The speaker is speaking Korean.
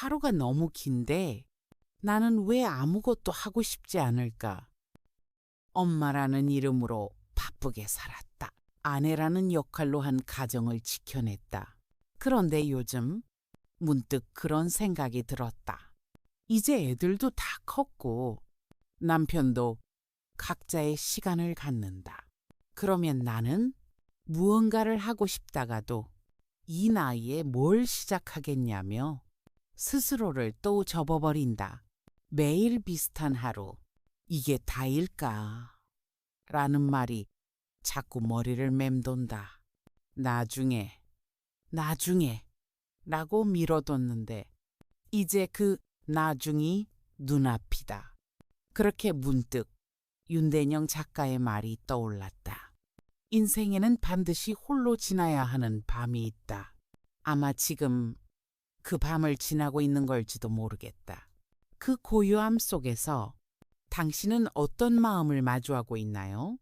하루가 너무 긴데 나는 왜 아무것도 하고 싶지 않을까? 엄마라는 이름으로 바쁘게 살았다. 아내라는 역할로 한 가정을 지켜냈다. 그런데 요즘 문득 그런 생각이 들었다. 이제 애들도 다 컸고 남편도 각자의 시간을 갖는다. 그러면 나는 무언가를 하고 싶다가도 이 나이에 뭘 시작하겠냐며 스스로를 또 접어버린다. 매일 비슷한 하루. 이게 다일까? 라는 말이 자꾸 머리를 맴돈다. 나중에, 나중에 라고 미뤄뒀는데 이제 그 나중이 눈앞이다. 그렇게 문득 윤대영 작가의 말이 떠올랐다. 인생에는 반드시 홀로 지나야 하는 밤이 있다. 아마 지금 그 밤을 지나고 있는 걸지도 모르겠다. 그 고요함 속에서 당신은 어떤 마음을 마주하고 있나요?